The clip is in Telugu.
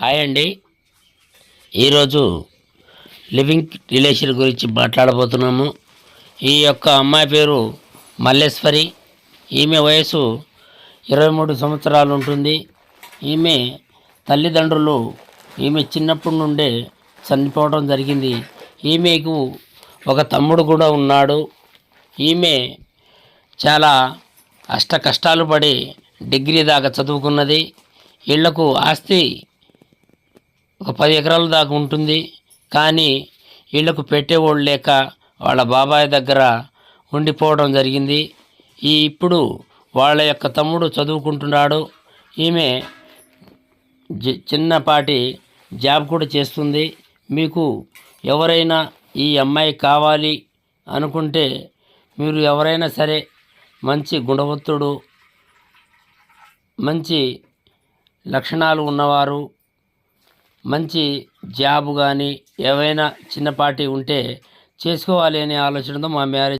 హాయ్ అండి. ఈరోజు లివింగ్ రిలేషన్ గురించి మాట్లాడబోతున్నాము. ఈ యొక్క అమ్మాయి పేరు మల్లేశ్వరి. ఈమె వయసు ఇరవై మూడు సంవత్సరాలు ఉంటుంది. ఈమె తల్లిదండ్రులు ఈమె చిన్నప్పటి నుండే చనిపోవడం జరిగింది. ఈమెకు ఒక తమ్ముడు కూడా ఉన్నాడు. ఈమె చాలా అష్ట కష్టాలు పడి డిగ్రీ దాకా చదువుకున్నది. వీళ్ళకు ఆస్తి ఒక పది ఎకరాల దాకా ఉంటుంది. కానీ వీళ్ళకు పెట్టేవాళ్ళు లేక వాళ్ళ బాబాయ్ దగ్గర ఉండిపోవడం జరిగింది. ఈ ఇప్పుడు వాళ్ళ యొక్క తమ్ముడు చదువుకుంటున్నాడు. ఈమె చిన్నపాటి జాబ్ కూడా చేస్తుంది. మీకు ఎవరైనా ఈ అమ్మాయి కావాలి అనుకుంటే మీరు ఎవరైనా సరే మంచి గుణవంతుడు మంచి లక్షణాలు ఉన్నవారు మంచి జాబ్ కానీ ఏవైనా చిన్నపాటి ఉంటే చేసుకోవాలి అనే ఆలోచనతో మా మ్యారేజ్